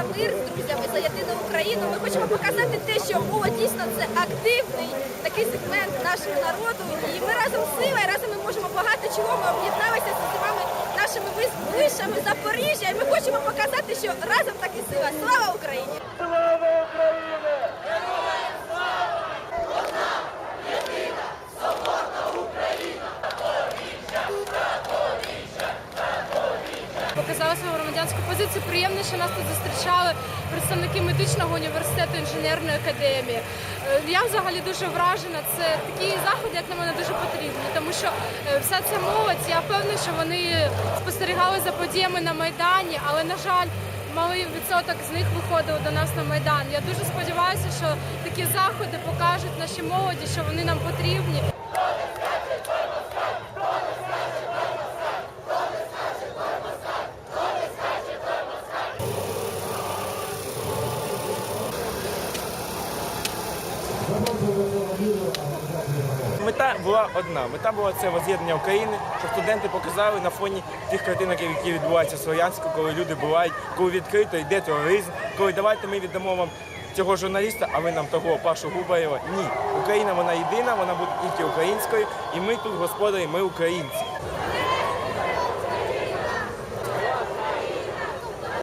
за мир з друзями, за єдину Україну. Ми хочемо показати те, що ООО дійсно це активний такий сегмент нашого народу. І ми разом сила, і разом ми можемо багато чого. Ми об'єдналися з вами нашими вишами Запоріжжя. І Ми хочемо показати, що разом таки сила. Слава Україні! Показали свою громадянську позицію. Приємно, що нас тут зустрічали представники медичного університету інженерної академії. Е, Я взагалі дуже вражена. Це такі заходи, як на мене, дуже потрібні, тому що е, вся ця молодь, я впевнена, що вони спостерігали за подіями на майдані, але на жаль. Малий відсоток з них виходив до нас на майдан. Я дуже сподіваюся, що такі заходи покажуть нашій молоді, що вони нам потрібні. Мета була одна. Мета була це воз'єднання України, щоб студенти показали на фоні тих картинок, які відбуваються в Слов'янську, коли люди бувають, коли відкрито йде тероризм, коли давайте ми віддамо вам цього журналіста, а ви нам того Пашу Губаєва. Ні, Україна вона єдина, вона буде тільки українською, і ми тут господарі, ми українці.